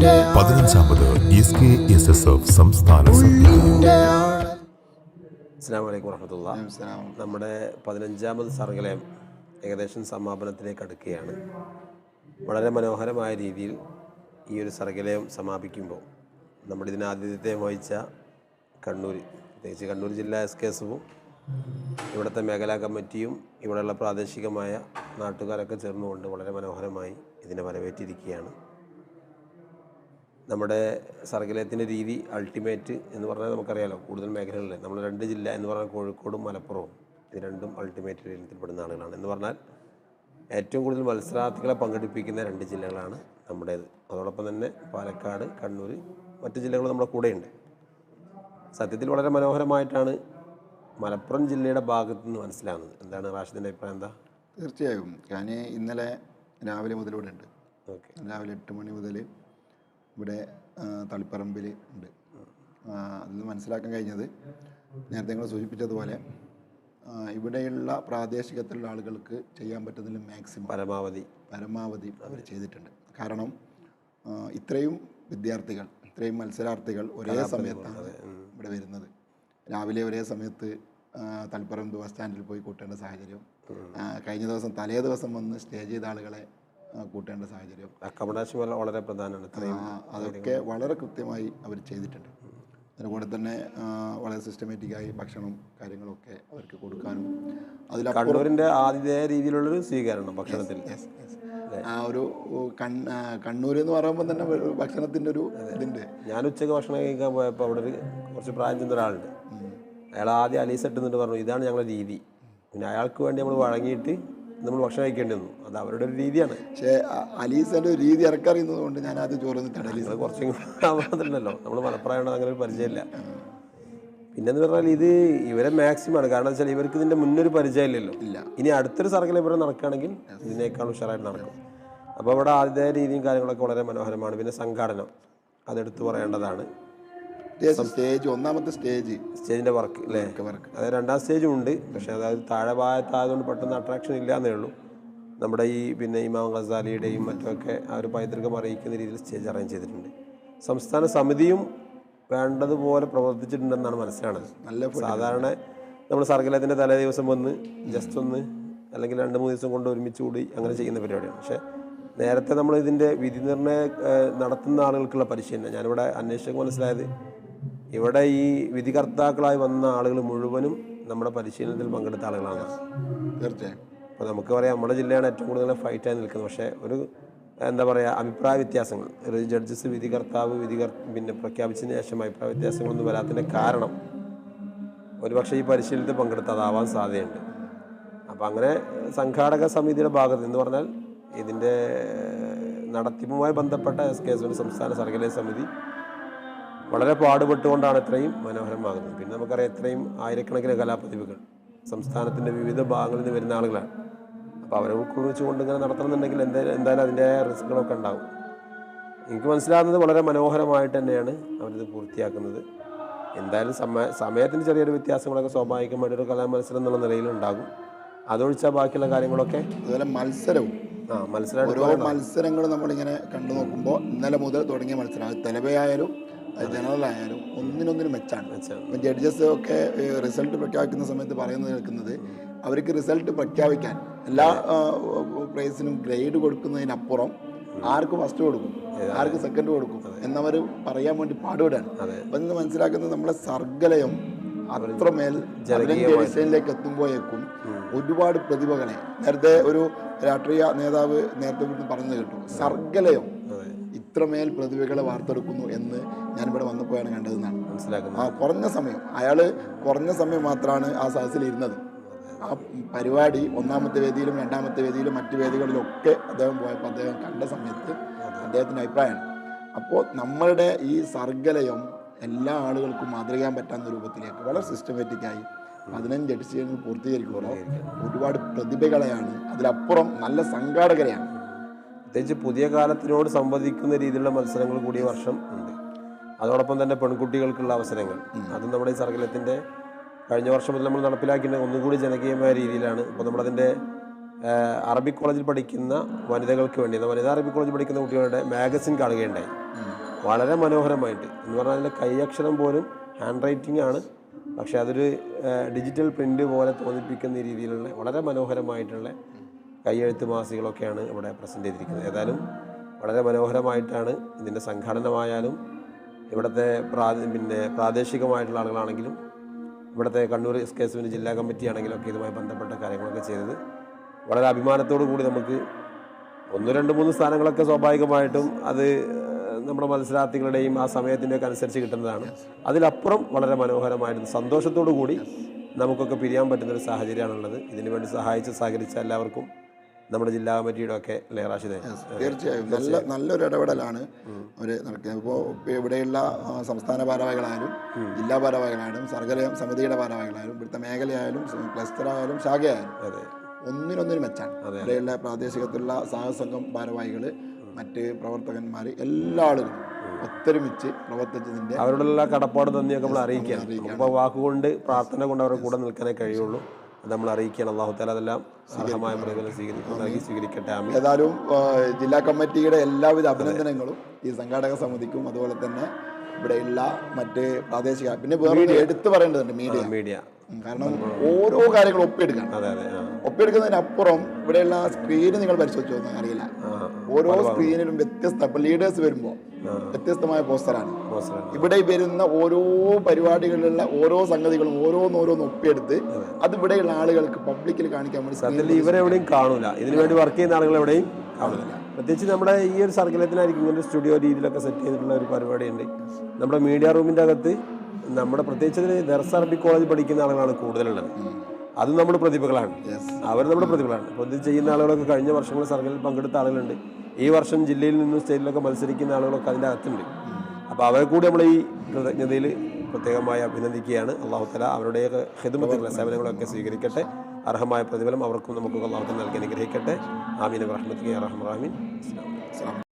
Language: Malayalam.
പതിനഞ്ചാമത് S K S S F സംസ്ഥാന നമ്മുടെ പതിനഞ്ചാമത് സർഗലയം ഏകദേശം സമാപനത്തിലേക്ക് അടുക്കുകയാണ്. വളരെ മനോഹരമായ രീതിയിൽ ഈ ഒരു സർഗലയം സമാപിക്കുമ്പോൾ നമ്മുടെ ഇതിന് ആതിഥ്യത്വം വഹിച്ച കണ്ണൂർ പ്രത്യേകിച്ച് കണ്ണൂർ ജില്ലാ എസ് കെ എസും ഇവിടുത്തെ മേഖലാ കമ്മിറ്റിയും ഇവിടെയുള്ള പ്രാദേശികമായ നാട്ടുകാരൊക്കെ ചേർന്നുകൊണ്ട് വളരെ മനോഹരമായി ഇതിനെ വരവേറ്റിരിക്കുകയാണ്. നമ്മുടെ സർഗലയത്തിന്റെ രീതി അൾട്ടിമേറ്റ് എന്ന് പറഞ്ഞാൽ നമുക്കറിയാലോ കൂടുതൽ മേഖലകളിൽ നമ്മൾ രണ്ട് ജില്ല എന്ന് പറഞ്ഞാൽ കോഴിക്കോടും മലപ്പുറവും. ഇത് രണ്ടും അൾട്ടിമേറ്റ് ഇനത്തിൽപ്പെടുന്ന ആളുകളാണ്. എന്ന് പറഞ്ഞാൽ ഏറ്റവും കൂടുതൽ മത്സരാർത്ഥികളെ പങ്കെടുപ്പിക്കുന്ന രണ്ട് ജില്ലകളാണ് നമ്മുടേത്. അതോടൊപ്പം തന്നെ പാലക്കാട് കണ്ണൂർ മറ്റ് ജില്ലകൾ നമ്മുടെ കൂടെയുണ്ട്. സത്യത്തിൽ വളരെ മനോഹരമായിട്ടാണ് മലപ്പുറം ജില്ലയുടെ ഭാഗത്ത് നിന്ന് മനസ്സിലാകുന്നത് എന്താണ് റാഷിദിന്റെ അഭിപ്രായം എന്താ? തീർച്ചയായും. ഞാൻ ഇന്നലെ രാവിലെ മുതലൂടെ ഉണ്ട്. ഓക്കെ. രാവിലെ എട്ട് മണി മുതൽ ഇവിടെ തളിപ്പറമ്പിൽ ഉണ്ട്. അതിൽ നിന്ന് മനസ്സിലാക്കാൻ കഴിഞ്ഞത് നേരത്തെ നിങ്ങൾ സൂചിപ്പിച്ചതുപോലെ ഇവിടെയുള്ള പ്രാദേശികത്തിലുള്ള ആളുകൾക്ക് ചെയ്യാൻ പറ്റുന്നതിൽ മാക്സിമം പരമാവധി. പരമാവധി അവർ ചെയ്തിട്ടുണ്ട്. കാരണം ഇത്രയും വിദ്യാർത്ഥികൾ ഇത്രയും മത്സരാർത്ഥികൾ ഒരേ സമയത്താണ് ഇവിടെ വരുന്നത്. രാവിലെ ഒരേ സമയത്ത് തളിപ്പറമ്പ് ബസ് സ്റ്റാൻഡിൽ പോയി കൂട്ടേണ്ട സാഹചര്യം. കഴിഞ്ഞ ദിവസം തലേ ദിവസം വന്ന് സ്റ്റേ ചെയ്ത ആളുകളെ കൂട്ടേണ്ട സാഹചര്യം. അക്കോമഡേഷൻ വളരെ വളരെ പ്രധാനമാണ്. അതൊക്കെ വളരെ കൃത്യമായി അവർ ചെയ്തിട്ടുണ്ട്. അതിനുകൂടെ തന്നെ വളരെ സിസ്റ്റമാറ്റിക്കായി ഭക്ഷണം കാര്യങ്ങളൊക്കെ അവർക്ക് കൊടുക്കാനും അതിൽ കണ്ണൂരിന്റെ ആതിഥേയ രീതിയിലുള്ളൊരു സ്വീകരണം ഭക്ഷണത്തിൽ. ആ ഒരു കണ്ണൂർ എന്ന് പറയുമ്പോൾ തന്നെ ഭക്ഷണത്തിന്റെ ഒരു ഇതുണ്ട് ഞാൻ ഉച്ചയ്ക്ക് ഭക്ഷണം കഴിക്കാൻ പോയപ്പോൾ അവിടെ ഒരു കുറച്ച് പ്രായം ചെന്ന ഒരാളുണ്ട്. അയാൾ ആദ്യം അലീസ് ഇട്ടെന്നിട്ട് പറഞ്ഞു ഇതാണ് ഞങ്ങളുടെ രീതി. പിന്നെ അയാൾക്ക് വേണ്ടി നമ്മൾ വഴങ്ങിയിട്ട് നമ്മൾ ഭക്ഷണം കഴിക്കേണ്ടി വന്നു. അത് അവരുടെ ഒരു രീതിയാണ്. പക്ഷേ അലീസിന്റെ ഒരു രീതി ഇറക്കറിയുന്നത് കൊണ്ട് ഞാൻ അത് ചോറ് തടലീസ് അലീസ കുറച്ചും ഉണ്ടല്ലോ നമ്മൾ മലപ്രായം അങ്ങനെ ഒരു പരിചയമില്ല. പിന്നെന്ന് പറഞ്ഞാൽ ഇത് ഇവരെ മാക്സിമം ആണ്. കാരണം വെച്ചാൽ ഇവർക്ക് ഇതിന്റെ മുന്നൊരു പരിചയമില്ലല്ലോ. ഇല്ല. ഇനി അടുത്തൊരു സർക്കിൾ ഇവരെ നടക്കുകയാണെങ്കിൽ ഇതിനേക്കാൾ ഉഷാറായിട്ട് നടക്കും. അപ്പോൾ ഇവിടെ ആദ്യത്തെ രീതിയും കാര്യങ്ങളൊക്കെ വളരെ മനോഹരമാണ്. പിന്നെ സംഘാടനം. അതെടുത്ത് പറയേണ്ടതാണ്. സ്റ്റേജ് ഒന്നാമത്തെ സ്റ്റേജ് സ്റ്റേജിന്റെ വർക്ക് അല്ലേ വർക്ക് അത് രണ്ടാം സ്റ്റേജും ഉണ്ട്. പക്ഷെ അതായത് താഴെ ഭാഗത്തായതുകൊണ്ട് പെട്ടെന്ന് അട്രാക്ഷൻ ഇല്ല എന്നേ ഉള്ളൂ. നമ്മുടെ ഈ പിന്നെ ഇമാം ഗസാലിയുടെയും മറ്റുമൊക്കെ ആ ഒരു പൈതൃകം അറിയിക്കുന്ന രീതിയിൽ സ്റ്റേജ് അറേഞ്ച് ചെയ്തിട്ടുണ്ട്. സംസ്ഥാന സമിതിയും വേണ്ടതുപോലെ പ്രവർത്തിച്ചിട്ടുണ്ടെന്നാണ് മനസ്സിലാണത്. നല്ല സാധാരണ നമ്മൾ സർഗലത്തിന്റെ തലേ ദിവസം വന്ന് ജസ്റ്റ് ഒന്ന് അല്ലെങ്കിൽ രണ്ട് മൂന്ന് ദിവസം കൊണ്ട് ഒരുമിച്ച് കൂടി അങ്ങനെ ചെയ്യുന്ന പരിപാടിയാണ്. പക്ഷേ നേരത്തെ നമ്മൾ ഇതിന്റെ വിധി നിർണയ നടത്തുന്ന ആളുകൾക്കുള്ള പരിശീലനം. ഞാനിവിടെ അന്വേഷിച്ചൊക്കെ മനസ്സിലായത് ഇവിടെ ഈ വിധികർത്താക്കളായി വന്ന ആളുകൾ മുഴുവനും നമ്മുടെ പരിശീലനത്തിൽ പങ്കെടുത്ത ആളുകളാണ്. തീർച്ചയായും. അപ്പോൾ നമുക്ക് പറയാം നമ്മുടെ ജില്ലയാണ് ഏറ്റവും കൂടുതൽ ഫൈറ്റായി നിൽക്കുന്നത്. പക്ഷേ ഒരു എന്താ പറയുക അഭിപ്രായ വ്യത്യാസങ്ങൾ. ഒരു ജഡ്ജസ് വിധികർത്താവ് വിധികർ പിന്നെ പ്രഖ്യാപിച്ചതിന് ശേഷം അഭിപ്രായ വ്യത്യാസങ്ങളൊന്നും വരാത്തതിന്റെ കാരണം ഒരുപക്ഷെ ഈ പരിശീലനത്തിൽ പങ്കെടുത്തതാവാൻ സാധ്യതയുണ്ട്. അപ്പം അങ്ങനെ സംഘാടക സമിതിയുടെ ഭാഗത്ത് എന്ന് പറഞ്ഞാൽ ഇതിന്റെ നടത്തിപ്പുമായി ബന്ധപ്പെട്ട എസ് കെ എസ് സംസ്ഥാന സർഗലയ സമിതി വളരെ പാടുപെട്ടുകൊണ്ടാണ് ഇത്രയും മനോഹരമാകുന്നത്. പിന്നെ നമുക്കറിയാം ഇത്രയും ആയിരക്കണക്കിന് കലാപ്രതിഭകൾ സംസ്ഥാനത്തിന്റെ വിവിധ ഭാഗങ്ങളിൽ നിന്ന് വരുന്ന ആളുകളാണ്. അപ്പോൾ അവരെ ഉൾക്കൊള്ളിച്ചുകൊണ്ട് ഇങ്ങനെ നടത്തണമെന്നുണ്ടെങ്കിൽ എന്തായാലും എന്തായാലും അതിന്റെ റിസ്ക്കുകളൊക്കെ ഉണ്ടാകും എനിക്ക് മനസ്സിലാകുന്നത് വളരെ മനോഹരമായിട്ട് തന്നെയാണ് അവരിത് പൂർത്തിയാക്കുന്നത്. എന്തായാലും സമയ സമയത്തിന് ചെറിയൊരു വ്യത്യാസങ്ങളൊക്കെ സ്വാഭാവികമായിട്ട് ഒരു കലാമത്സരം എന്നുള്ള നിലയിൽ ഉണ്ടാകും. അതൊഴിച്ചാൽ ബാക്കിയുള്ള കാര്യങ്ങളൊക്കെ അതുപോലെ മത്സരവും. ആ മത്സരം ഓരോ മത്സരങ്ങളും നമ്മളിങ്ങനെ കണ്ടു നോക്കുമ്പോൾ ഇന്നലെ മുതൽ തുടങ്ങിയ മത്സരം അത് തെലവയായാലും അത് ജനറൽ ആയാലും ഒന്നിനൊന്നിനും മെച്ചാണ്. ജഡ്ജസ് ഒക്കെ റിസൾട്ട് പ്രഖ്യാപിക്കുന്ന സമയത്ത് പറയുന്നത് കേൾക്കുന്നത് അവർക്ക് റിസൾട്ട് പ്രഖ്യാപിക്കാൻ എല്ലാ പ്രൈസിനും ഗ്രേഡ് കൊടുക്കുന്നതിനപ്പുറം ആർക്ക് ഫസ്റ്റ് കൊടുക്കും? ആർക്ക് സെക്കൻഡ് കൊടുക്കും? എന്നവർ പറയാൻ വേണ്ടി പാടുപെടാണ്. അപ്പം ഇന്ന് മനസ്സിലാക്കുന്നത് നമ്മളെ സർഗലയം അത്രമേൽ ഡിസൈനിലേക്ക് എത്തുമ്പോഴേക്കും ഒരുപാട് പ്രതിഭകളെ. നേരത്തെ ഒരു രാഷ്ട്രീയ നേതാവ് നേരത്തെ ഇവിടുന്ന് പറഞ്ഞു കേട്ടു. സർഗലയം. ഇത്രമേൽ പ്രതിഭകളെ വാർത്തെടുക്കുന്നു എന്ന് ഞാനിവിടെ വന്നപ്പോഴാണ് കണ്ടതെന്നാണ് മനസ്സിലാക്കുന്നത് ആ കുറഞ്ഞ സമയം. അയാൾ കുറഞ്ഞ സമയം മാത്രമാണ് ആ സദസ്സിൽ ഇരുന്നത്. ആ പരിപാടി ഒന്നാമത്തെ വേദിയിലും രണ്ടാമത്തെ വേദിയിലും മറ്റു വേദികളിലൊക്കെ അദ്ദേഹം പോയപ്പോൾ അദ്ദേഹം കണ്ട സമയത്ത് അദ്ദേഹത്തിന്റെ അഭിപ്രായമാണ്. അപ്പോൾ നമ്മളുടെ ഈ സർഗലയം എല്ലാ ആളുകൾക്കും മാതൃകയാൻ പറ്റാവുന്ന രൂപത്തിലേക്ക് വളരെ സിസ്റ്റമാറ്റിക്കായി പതിനഞ്ച് എഡിഷനുകൾ പൂർത്തീകരിക്കുമ്പോൾ ഒരുപാട് പ്രതിഭകളെയാണ് അതിലപ്പുറം നല്ല സംഘാടകരെയാണ്. പ്രത്യേകിച്ച് പുതിയ കാലത്തിനോട് സംവദിക്കുന്ന രീതിയിലുള്ള മത്സരങ്ങൾ കൂടിയ വർഷം ഉണ്ട്. അതോടൊപ്പം തന്നെ പെൺകുട്ടികൾക്കുള്ള അവസരങ്ങൾ. അതും നമ്മുടെ ഈ സർഗലത്തിന്റെ കഴിഞ്ഞ വർഷം മുതൽ നമ്മൾ നടപ്പിലാക്കിയിട്ട് ഒന്നുകൂടി ജനകീയമായ രീതിയിലാണ്. ഇപ്പോൾ നമ്മളതിന്റെ അറബിക് കോളേജിൽ പഠിക്കുന്ന വനിതകൾക്ക് വേണ്ടി വനിതാ അറബിക് കോളേജിൽ പഠിക്കുന്ന കുട്ടികളുടെ മാഗസിൻ കാണുകയുണ്ടായി. വളരെ മനോഹരമായിട്ട്. എന്ന് പറഞ്ഞാൽ അതിന്റെ കൈയക്ഷരം പോലും ഹാൻഡ് റൈറ്റിംഗ് ആണ്. പക്ഷേ അതൊരു ഡിജിറ്റൽ പ്രിന്റ് പോലെ തോന്നിപ്പിക്കുന്ന രീതിയിലുള്ള വളരെ മനോഹരമായിട്ടുള്ള കൈയെഴുത്ത് മാസികളൊക്കെയാണ് ഇവിടെ പ്രസന്റ് ചെയ്തിരിക്കുന്നത്. ഏതായാലും വളരെ മനോഹരമായിട്ടാണ് ഇതിന്റെ സംഘാടനമായാലും ഇവിടുത്തെ പ്രാ പിന്നെ പ്രാദേശികമായിട്ടുള്ള ആളുകളാണെങ്കിലും ഇവിടുത്തെ കണ്ണൂർ എസ് കെ എസ് ജില്ലാ കമ്മിറ്റി ആണെങ്കിലും ഒക്കെ ഇതുമായി ബന്ധപ്പെട്ട കാര്യങ്ങളൊക്കെ ചെയ്തത്. വളരെ അഭിമാനത്തോടു കൂടി നമുക്ക് ഒന്ന് രണ്ട് മൂന്ന് സ്ഥാനങ്ങളൊക്കെ സ്വാഭാവികമായിട്ടും അത് നമ്മുടെ മത്സരാർത്ഥികളുടെയും ആ സമയത്തിന്റെയൊക്കെ അനുസരിച്ച് കിട്ടുന്നതാണ്. അതിലപ്പുറം വളരെ മനോഹരമായിരുന്നു. സന്തോഷത്തോടു കൂടി നമുക്കൊക്കെ പിരിയാൻ പറ്റുന്നൊരു സാഹചര്യമാണുള്ളത്. ഇതിനുവേണ്ടി സഹായിച്ച് സഹകരിച്ച എല്ലാവർക്കും നമ്മുടെ ജില്ലാ കമ്മിറ്റിയുടെ ഒക്കെ റാഷിദ് തീർച്ചയായും. നല്ല നല്ലൊരു ഇടപെടലാണ് അവർ നടക്കുന്നത്. ഇപ്പോൾ ഇവിടെയുള്ള സംസ്ഥാന ഭാരവാഹികളായാലും ജില്ലാ ഭാരവാഹികളായാലും സർഗലയ സമിതിയുടെ ഭാരവാഹികളായാലും ഇവിടുത്തെ മേഖലയായാലും ക്ലസ്റ്റർ ആയാലും ശാഖയായാലും അതെ. ഒന്നിനൊന്നിന് മെച്ചാണ്. ഇവിടെയുള്ള പ്രാദേശികത്തിലുള്ള സാഹസംഘം ഭാരവാഹികൾ മറ്റ് പ്രവർത്തകന്മാർ എല്ലാ ആളുകളും ഒത്തൊരുമിച്ച് പ്രവർത്തിച്ചതിന്റെ അവരോടുള്ള കടപ്പാട് നന്ദിയൊക്കെ നമ്മൾ അറിയിക്കാം അപ്പോൾ വാക്കുകൊണ്ട് പ്രാർത്ഥന കൊണ്ട് അവരുടെ കൂടെ നിൽക്കാനേ കഴിയുള്ളൂ. അത് നമ്മൾ അറിയിക്കുകയാണ് അള്ളാഹു താല അതെല്ലാം അർഹമായ പ്രതിഫലം സ്വീകരിക്കും നൽകി സ്വീകരിക്കട്ടെ. ആമീൻ. ഏതായാലും ജില്ലാ കമ്മിറ്റിയുടെ എല്ലാവിധ അഭിനന്ദനങ്ങളും ഈ സംഘാടക സമിതിക്കും അതുപോലെ തന്നെ ഇവിടെയുള്ള മറ്റ് പ്രാദേശിക പിന്നെ വേറെ എടുത്തു പറയേണ്ടതുണ്ട് മീഡിയ. മീഡിയ. കാരണം ഓരോ കാര്യങ്ങളും ഒപ്പിയെടുക്കണം. ഒപ്പിയെടുക്കുന്നതിനപ്പുറം ഇവിടെയുള്ള സ്ക്രീന് നിങ്ങൾ പരിശോധിച്ചു നോക്കാൻ അറിയില്ല. ഓരോ സ്ക്രീനിലും വ്യത്യസ്ത ഇപ്പൊ ലീഡേഴ്സ് വരുമ്പോൾ വ്യത്യസ്തമായ പോസ്റ്ററാണ്. ഇവിടെ വരുന്ന ഓരോ പരിപാടികളിലുള്ള ഓരോ സംഗതികളും ഓരോന്നോരോന്ന് ഒപ്പിയെടുത്ത് അത്. ഇവിടെയുള്ള ആളുകൾക്ക് പബ്ലിക്കിൽ കാണിക്കാൻ വേണ്ടി ഇവരെവിടെയും കാണൂല. ഇതിനു വേണ്ടി വർക്ക് ചെയ്യുന്ന ആളുകൾ എവിടെയും കാണുന്നില്ല പ്രത്യേകിച്ച് നമ്മുടെ ഈ ഒരു സർക്കിളത്തിലായിരിക്കും ഇങ്ങനെ സ്റ്റുഡിയോ രീതിയിലൊക്കെ സെറ്റ് ചെയ്തിട്ടുള്ള ഒരു പരിപാടിയുണ്ട്. നമ്മുടെ മീഡിയ റൂമിന്റെ അകത്ത് നമ്മുടെ പ്രത്യേകിച്ച് ദർസ് അറബി കോളേജ് പഠിക്കുന്ന ആളുകളാണ് കൂടുതലുള്ളത്. അത് നമ്മുടെ പ്രതിഭകളാണ്. അവർ നമ്മുടെ പ്രതിഭകളാണ്. അപ്പോൾ ഇത് ചെയ്യുന്ന ആളുകളൊക്കെ കഴിഞ്ഞ വർഷങ്ങൾ സർക്കിളിൽ പങ്കെടുത്ത ആളുകളുണ്ട്. ഈ വർഷം ജില്ലയിൽ നിന്നും സ്റ്റേറ്റിലൊക്കെ മത്സരിക്കുന്ന ആളുകളൊക്കെ അതിന്റെ അകത്തുണ്ട്. അപ്പോൾ അവരെ കൂടി നമ്മൾ ഈ കൃതജ്ഞതയിൽ പ്രത്യേകമായി അഭിനന്ദിക്കുകയാണ്. അള്ളാഹു തല അവരുടെയൊക്കെ ഹിദമത്തുള്ള സേവനങ്ങളൊക്കെ സ്വീകരിക്കട്ടെ. അർഹമായ പ്രതിഫലം അവർക്കും നമുക്കും അള്ളാഹു തല നൽകി അനുഗ്രഹിക്കട്ടെ. ആമീൻ. അലൈക്കും. അസ്സലാമു